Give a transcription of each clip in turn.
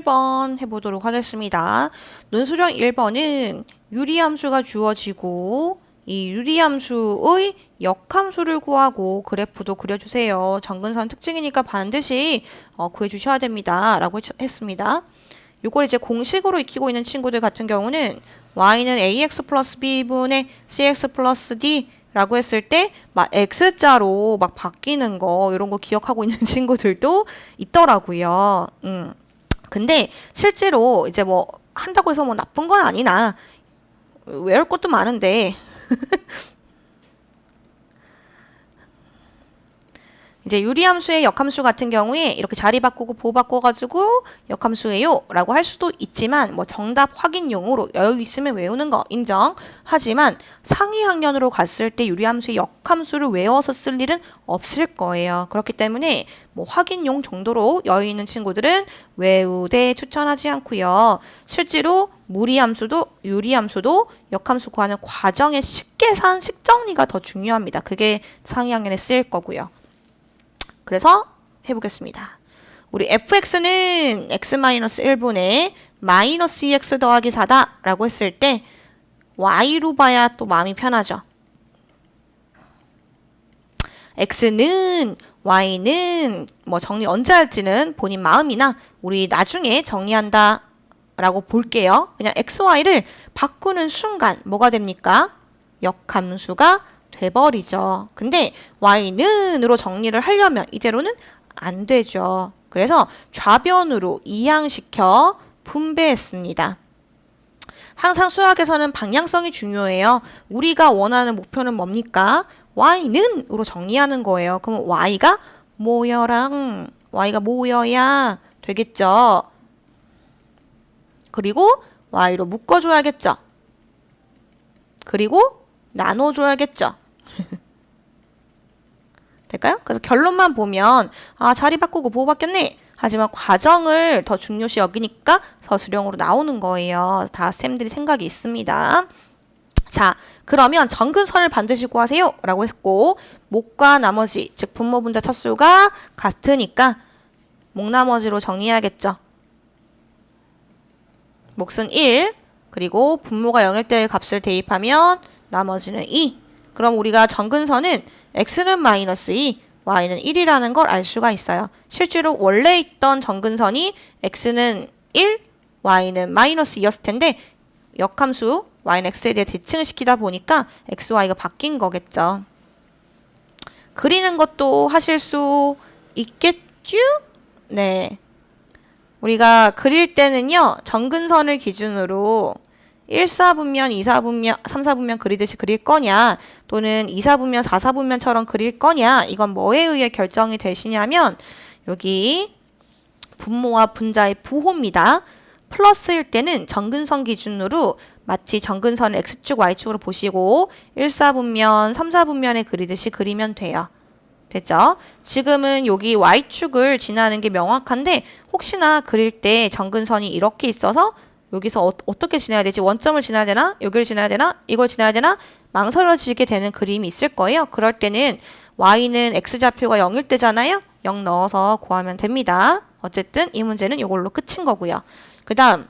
1번 해보도록 하겠습니다. 논술형 1번은 유리함수가 주어지고 이 유리함수의 역함수를 구하고 그래프도 그려주세요. 정근선 특징이니까 반드시 어, 구해주셔야 됩니다. 라고 했- 했습니다. 요걸 이제 공식으로 익히고 있는 친구들 같은 경우는 y는 ax 플러스 b분의 cx 플러스 d 라고 했을 때 막 x자로 막 바뀌는 거 이런 거 기억하고 있는 친구들도 있더라고요. 음. 근데 실제로 이제 뭐 한다고 해서 뭐 나쁜 건 아니나 외울 것도 많은데 이제 유리함수의 역함수 같은 경우에 이렇게 자리 바꾸고 보호 바꿔가지고 역함수예요 라고 할 수도 있지만 뭐 정답 확인용으로 여유 있으면 외우는 거 인정 하지만 상위 학년으로 갔을 때 유리함수의 역함수를 외워서 쓸 일은 없을 거예요. 그렇기 때문에 뭐 확인용 정도로 여유 있는 친구들은 외우되 추천하지 않고요. 실제로 무리함수도 유리함수도 역함수 구하는 과정의 식계산 식정리가 더 중요합니다. 그게 상위 학년에 쓰일 거고요 그래서 해보겠습니다. 우리 fx는 x-1분의 마이너스 2x 더하기 4다 라고 했을 때 y로 봐야 또 마음이 편하죠. x는 y는 뭐 정리 언제 할지는 본인 마음이나 우리 나중에 정리한다 라고 볼게요. 그냥 xy를 바꾸는 순간 뭐가 됩니까? 역함수가 돼버리죠. 근데 y는으로 정리를 하려면 이대로는 안 되죠. 그래서 좌변으로 이항시켜 분배했습니다. 항상 수학에서는 방향성이 중요해요. 우리가 원하는 목표는 뭡니까? y는으로 정리하는 거예요. 그럼 y가 모여랑 y가 모여야 되겠죠. 그리고 y로 묶어줘야겠죠. 그리고 나눠줘야겠죠. 될까요? 그래서 결론만 보면 아 자리 바꾸고 보호 바뀌었네. 하지만 과정을 더 중요시 여기니까 서술형으로 나오는 거예요. 다 쌤들이 생각이 있습니다. 자, 그러면 정근선을 반드시 구하세요. 라고 했고, 목과 나머지, 즉 분모 분자 차수가 같으니까 목 나머지로 정리해야겠죠. 몫은 1, 그리고 분모가 0일 때 값을 대입하면 나머지는 2. 그럼 우리가 정근선은 x는 마이너스 2, y는 1이라는 걸 알 수가 있어요. 실제로 원래 있던 정근선이 x는 1, y는 마이너스 2였을 텐데 역함수 y는 x에 대해 대칭을 시키다 보니까 x, y가 바뀐 거겠죠. 그리는 것도 하실 수 있겠죠? 네. 우리가 그릴 때는요, 정근선을 기준으로 1사분면, 2사분면, 3사분면 그리듯이 그릴 거냐, 또는 2사분면, 4사분면처럼 그릴 거냐, 이건 뭐에 의해 결정이 되시냐면, 여기 분모와 분자의 부호입니다. 플러스일 때는 정근선 기준으로 마치 정근선을 x축, y축으로 보시고 1사분면, 3사분면에 그리듯이 그리면 돼요. 됐죠? 지금은 여기 y축을 지나는 게 명확한데 혹시나 그릴 때 정근선이 이렇게 있어서 여기서 어, 떻게 지나야 되지? 원점을 지나야 되나? 여기를 지나야 되나? 이걸 지나야 되나? 망설여지게 되는 그림이 있을 거예요. 그럴 때는 y는 x좌표가 0일 때잖아요. 0 넣어서 구하면 됩니다. 어쨌든 이 문제는 이걸로 끝인 거고요. 그 다음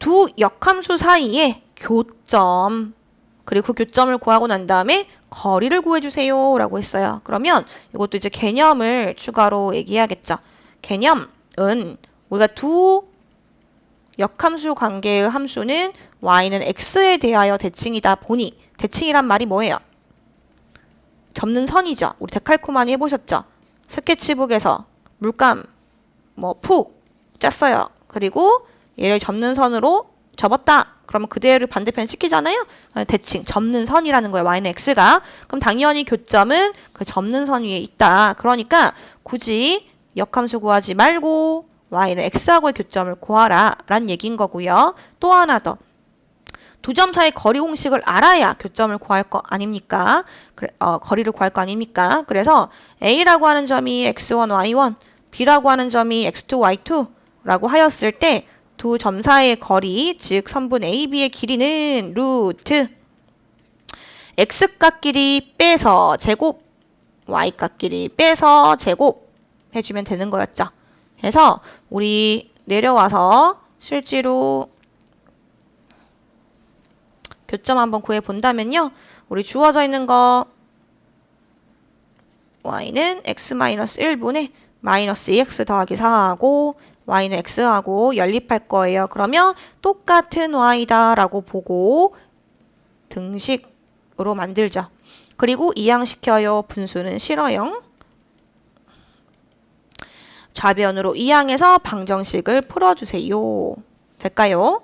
두 역함수 사이의 교점 그리고 그 교점을 구하고 난 다음에 거리를 구해주세요 라고 했어요. 그러면 이것도 이제 개념을 추가로 얘기해야겠죠. 개념은 우리가 두 역함수 관계의 함수는 y는 x에 대하여 대칭이다 보니 대칭이란 말이 뭐예요? 접는 선이죠. 우리 데칼코마니 해보셨죠? 스케치북에서 물감 뭐 푹 짰어요. 그리고 얘를 접는 선으로 접었다. 그러면 그대로 반대편 시키잖아요. 대칭, 접는 선이라는 거예요. y는 x가. 그럼 당연히 교점은 그 접는 선 위에 있다. 그러니까 굳이 역함수 구하지 말고 y는 x하고의 교점을 구하라 라는 얘기인 거고요. 또 하나 더. 두 점 사이 거리 공식을 알아야 교점을 구할 거 아닙니까? 그래, 어, 거리를 구할 거 아닙니까? 그래서 a라고 하는 점이 x1, y1, b라고 하는 점이 x2, y2라고 하였을 때 두 점 사이의 거리, 즉 선분 AB의 길이는 루트 x값끼리 빼서 제곱, y값끼리 빼서 제곱 해주면 되는 거였죠. 해서 우리 내려와서 실제로 교점 한번 구해 본다면요. 우리 주어져 있는 거 y는 x-1분의 마이너스 2x 더하기 4하고 y는 x하고 연립할 거예요. 그러면 똑같은 y다 라고 보고 등식으로 만들죠. 그리고 이항시켜요. 분수는 싫어요. 좌변으로 이항해서 방정식을 풀어주세요. 될까요?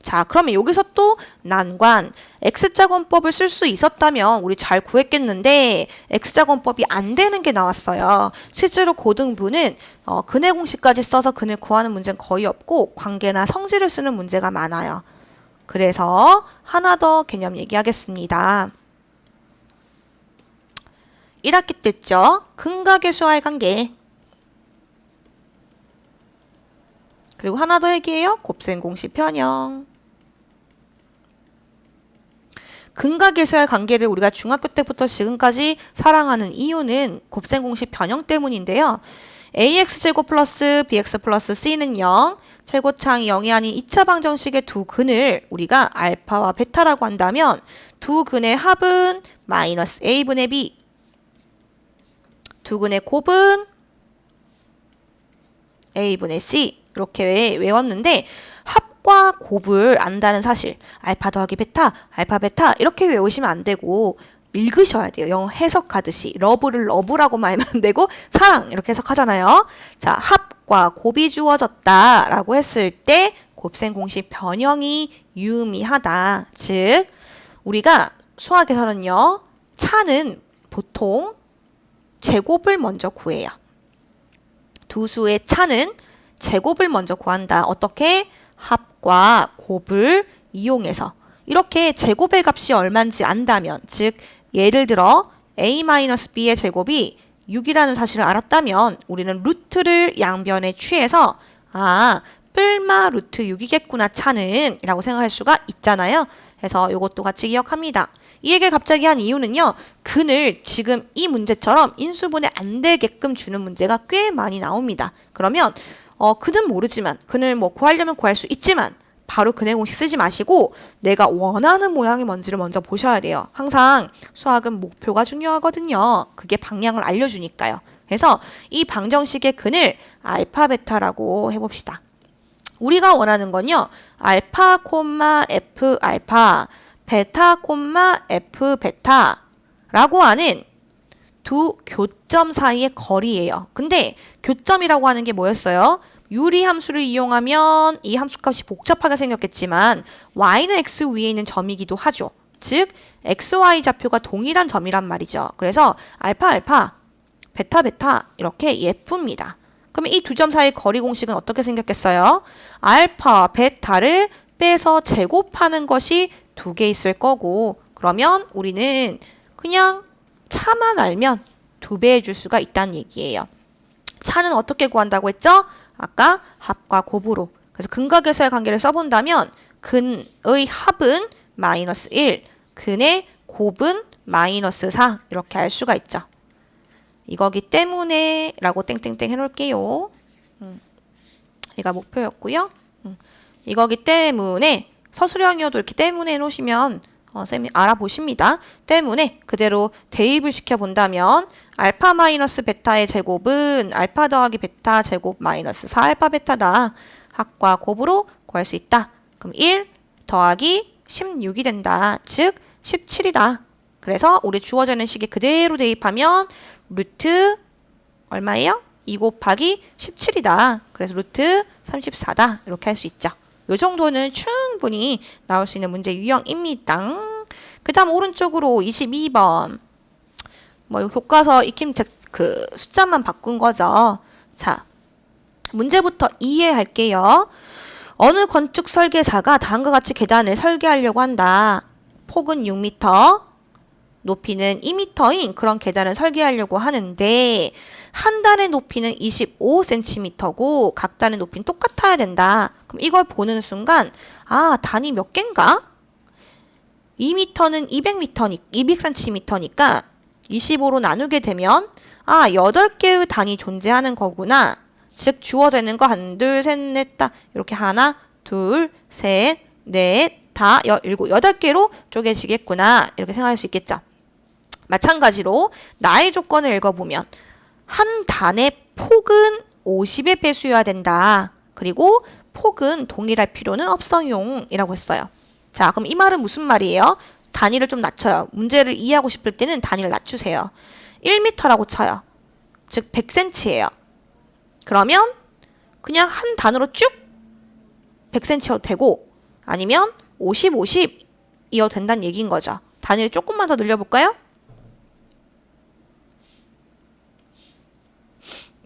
자, 그러면 여기서 또 난관, x자건법을 쓸 수 있었다면 우리 잘 구했겠는데 x자건법이 안 되는 게 나왔어요. 실제로 고등부는 어, 근해 공식까지 써서 근을 구하는 문제는 거의 없고 관계나 성질을 쓰는 문제가 많아요. 그래서 하나 더 개념 얘기하겠습니다. 1학기 때죠. 근각의 수와의 관계. 그리고 하나 더 얘기해요. 곱셈 공식 변형. 근각에서의 관계를 우리가 중학교 때부터 지금까지 사랑하는 이유는 곱셈 공식 변형 때문인데요. ax제곱 플러스 bx 플러스 c는 0, 최고창이 0이 아닌 2차 방정식의 두 근을 우리가 알파와 베타라고 한다면 두 근의 합은 마이너스 a분의 b, 두 근의 곱은 a분의 c 이렇게 외웠는데 합과 곱을 안다는 사실 알파 더하기 베타, 알파 베타 이렇게 외우시면 안 되고 읽으셔야 돼요. 영어 해석하듯이 러브를 러브라고 말하면 안 되고 사랑 이렇게 해석하잖아요. 자, 합과 곱이 주어졌다라고 했을 때 곱셈 공식 변형이 유의미하다. 즉 우리가 수학에서는요. 차는 보통 제곱을 먼저 구해요. 두 수의 차는 제곱을 먼저 구한다. 어떻게? 합과 곱을 이용해서 이렇게 제곱의 값이 얼마인지 안다면 즉 예를 들어 a-b의 제곱이 6이라는 사실을 알았다면 우리는 루트를 양변에 취해서 아 뿔마 루트 6이겠구나 차는 이라고 생각할 수가 있잖아요. 그래서 이것도 같이 기억합니다. 이 얘기를 갑자기 한 이유는요. 근을 지금 이 문제처럼 인수분해 안 되게끔 주는 문제가 꽤 많이 나옵니다. 그러면 어, 그는 모르지만 그는 뭐 구하려면 구할 수 있지만 바로 근해 공식 쓰지 마시고 내가 원하는 모양이 뭔지를 먼저 보셔야 돼요. 항상 수학은 목표가 중요하거든요. 그게 방향을 알려주니까요. 그래서 이 방정식의 근을 알파 베타라고 해봅시다. 우리가 원하는 건요. 알파 콤마 f 알파 베타 콤마 f 베타라고 하는 두 교점 사이의 거리예요. 근데 교점이라고 하는 게 뭐였어요? 유리 함수를 이용하면 이 함수값이 복잡하게 생겼겠지만 y는 x 위에 있는 점이기도 하죠. 즉 xy 좌표가 동일한 점이란 말이죠. 그래서 알파 알파 베타 베타 이렇게 예쁩니다. 그러면 이두 점 사이 거리 공식은 어떻게 생겼겠어요? 알파 베타를 빼서 제곱하는 것이 두 개 있을 거고 그러면 우리는 그냥 차만 알면 두 배 해줄 수가 있다는 얘기예요. 차는 어떻게 구한다고 했죠? 아까 합과 곱으로. 그래서 근각에서의 관계를 써본다면 근의 합은 마이너스 1, 근의 곱은 마이너스 4 이렇게 알 수가 있죠. 이거기 때문에 라고 땡땡땡 해놓을게요. 음. 이가 목표였고요. 음. 이거기 때문에 서술형이어도 이렇게 때문에 해놓으시면 어, 쌤이 알아보십니다. 때문에 그대로 대입을 시켜본다면 알파 마이너스 베타의 제곱은 알파 더하기 베타 제곱 마이너스 4알파 베타다. 합과 곱으로 구할 수 있다. 그럼 1 더하기 16이 된다. 즉 17이다. 그래서 우리 주어져 있는 식에 그대로 대입하면 루트 얼마예요? 2 곱하기 17이다. 그래서 루트 34다. 이렇게 할 수 있죠. 요 정도는 충분히 나올 수 있는 문제 유형입니다. 그 다음 오른쪽으로 22번. 뭐 교과서 익힘 그 숫자만 바꾼 거죠. 자, 문제부터 이해할게요. 어느 건축 설계사가 다음과 같이 계단을 설계하려고 한다. 폭은 6m, 높이는 2m인 그런 계단을 설계하려고 하는데 한 단의 높이는 25cm고 각 단의 높이는 똑같아야 된다. 그럼 이걸 보는 순간 아 단이 몇 개인가? 2m는 200m, 200cm니까 25로 나누게 되면 아 8개의 단이 존재하는 거구나. 즉 주어져 있는 거 한, 둘, 셋, 넷, 다 이렇게 하나, 둘, 셋, 넷, 다, 여, 일곱, 여덟 개로 쪼개지겠구나 이렇게 생각할 수 있겠죠. 마찬가지로 나의 조건을 읽어보면 한 단의 폭은 50의 배수여야 된다. 그리고 폭은 동일할 필요는 없어용이라고 했어요. 자, 그럼 이 말은 무슨 말이에요? 단위를 좀 낮춰요. 문제를 이해하고 싶을 때는 단위를 낮추세요. 1m라고 쳐요. 즉 100cm예요. 그러면 그냥 한 단으로 쭉 100cm여도 되고 아니면 50, 50이어도 된다는 얘기인 거죠. 단위를 조금만 더 늘려볼까요?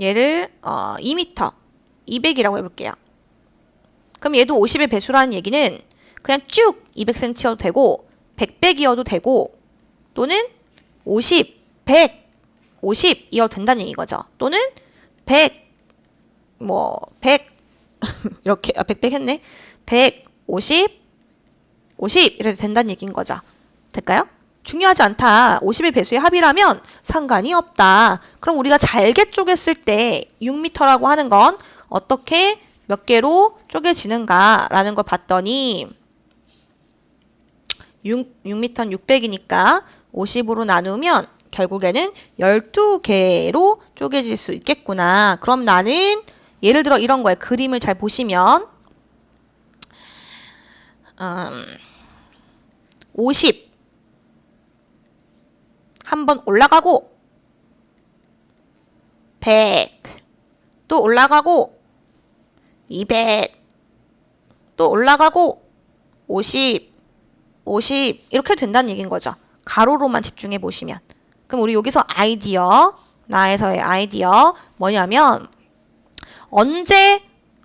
얘를 어, 2m, 200이라고 해볼게요. 그럼 얘도 50의 배수라는 얘기는 그냥 쭉 200cm여도 되고 100, 100이어도 되고 또는 50, 100, 50이어도 된다는 얘기 거죠. 또는 100, 뭐 100, 이렇게 아, 100, 100 했네. 100, 50, 50 이래도 된다는 얘기인 거죠. 될까요? 중요하지 않다. 50의 배수의 합이라면 상관이 없다. 그럼 우리가 잘게 쪼갰을 때 6m라고 하는 건 어떻게 몇 개로 쪼개지는가라는 걸 봤더니 6, 6m는 600이니까 50으로 나누면 결국에는 12개로 쪼개질 수 있겠구나. 그럼 나는 예를 들어 이런 거에 그림을 잘 보시면 음, 50 한번 올라가고 100 또 올라가고 200 또 올라가고 50 50 이렇게 된다는 얘기인 거죠. 가로로만 집중해 보시면. 그럼 우리 여기서 아이디어 나에서의 아이디어 뭐냐면 언제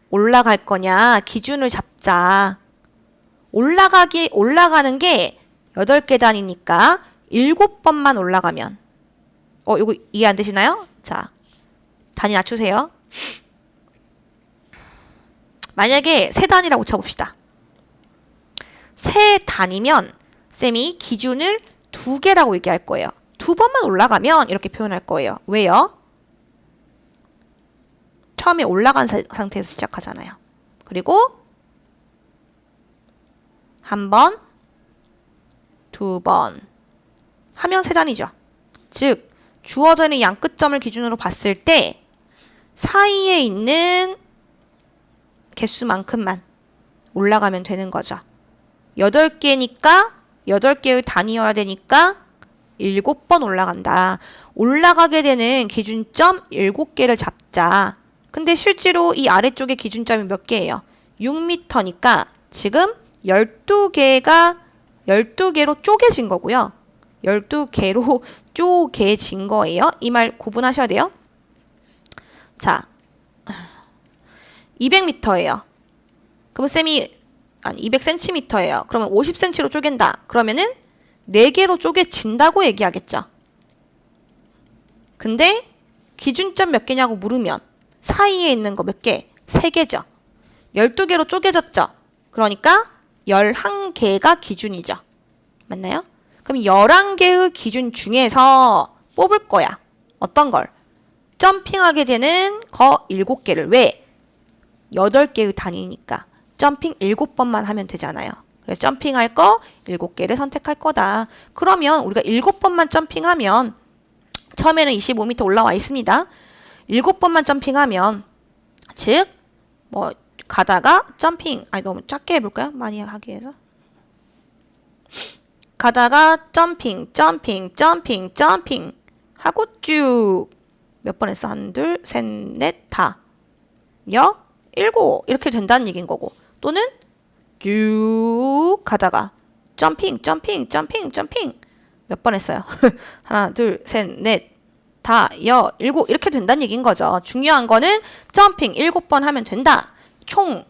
올라갈 거냐 기준을 잡자. 올라가기 올라가는 게 8계단이니까 7번만 올라가면 어 이거 이해 안 되시나요? 자. 단위 낮추세요. 만약에 세 단이라고 쳐봅시다. 세 단이면 쌤이 기준을 두 개라고 얘기할 거예요. 두 번만 올라가면 이렇게 표현할 거예요. 왜요? 처음에 올라간 사, 상태에서 시작하잖아요. 그리고 한 번, 두 번 하면 세 단이죠. 즉 주어져 있는 양 끝점을 기준으로 봤을 때 사이에 있는 개수만큼만 올라가면 되는 거죠. 8개니까 8개의 단위여야 되니까 7번 올라간다. 올라가게 되는 기준점 7개를 잡자. 근데 실제로 이 아래쪽에 기준점이 몇 개예요? 6m니까 지금 12개가 12개로 쪼개진 거고요. 12개로 쪼개진 거예요. 이 말 구분하셔야 돼요. 자, 200m예요. 그럼 쌤이 아니 200cm예요. 그러면 50cm로 쪼갠다. 그러면은 4개로 쪼개진다고 얘기하겠죠. 근데 기준점 몇 개냐고 물으면 사이에 있는 거 몇 개? 3개죠. 12개로 쪼개졌죠. 그러니까 11개가 기준이죠. 맞나요? 그럼 11개의 기준 중에서 뽑을 거야. 어떤 걸? 점핑하게 되는 거 7개를. 왜? 8개의 단위니까. 점핑 7번만 하면 되잖아요. 그래서 점핑할 거 7개를 선택할 거다. 그러면 우리가 7번만 점핑하면 처음에는 25m 올라와 있습니다. 7번만 점핑하면 즉 뭐 가다가 점핑 아니 너무 작게 해볼까요? 많이 하기 위해서 가다가 점핑 점핑 점핑 점핑 하고 쭉 몇 번 했어? 한, 둘, 셋, 넷, 다. 여, 일곱. 이렇게 된다는 얘기인 거고. 또는 쭉 가다가 점핑, 점핑, 점핑, 점핑. 몇 번 했어요? 하나, 둘, 셋, 넷, 다, 여, 일곱. 이렇게 된다는 얘기인 거죠. 중요한 거는 점핑 일곱 번 하면 된다. 총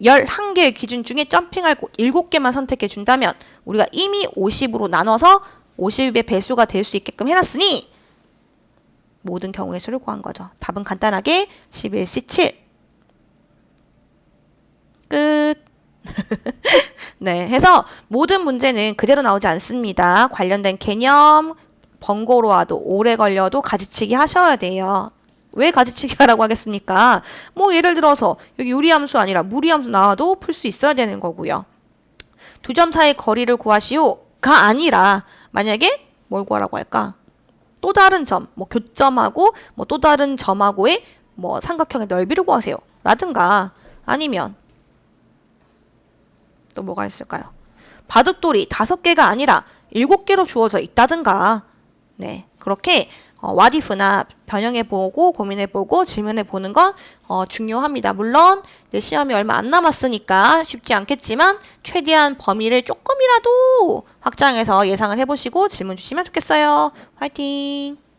11개의 기준 중에 점핑할 곳 7개만 선택해 준다면 우리가 이미 50으로 나눠서 50의 배수가 될 수 있게끔 해놨으니 모든 경우의 수를 구한 거죠. 답은 간단하게 11C7. 끝. 네, 해서 모든 문제는 그대로 나오지 않습니다. 관련된 개념, 번거로워도 오래 걸려도 가지치기 하셔야 돼요. 왜 가지치기 하라고 하겠습니까? 뭐 예를 들어서 여기 유리함수 아니라 무리함수 나와도 풀 수 있어야 되는 거고요. 두 점 사이의 거리를 구하시오가 아니라 만약에 뭘 구하라고 할까? 또 다른 점, 뭐 교점하고 뭐 또 다른 점하고의 뭐 삼각형의 넓이를 구하세요. 라든가 아니면 또 뭐가 있을까요? 바둑돌이 다섯 개가 아니라 일곱 개로 주어져 있다든가 네 그렇게 어, 와디프나 변형해보고 고민해보고 질문해보는 건 어, 중요합니다. 물론 내 시험이 얼마 안 남았으니까 쉽지 않겠지만 최대한 범위를 조금이라도 확장해서 예상을 해보시고 질문 주시면 좋겠어요. 화이팅!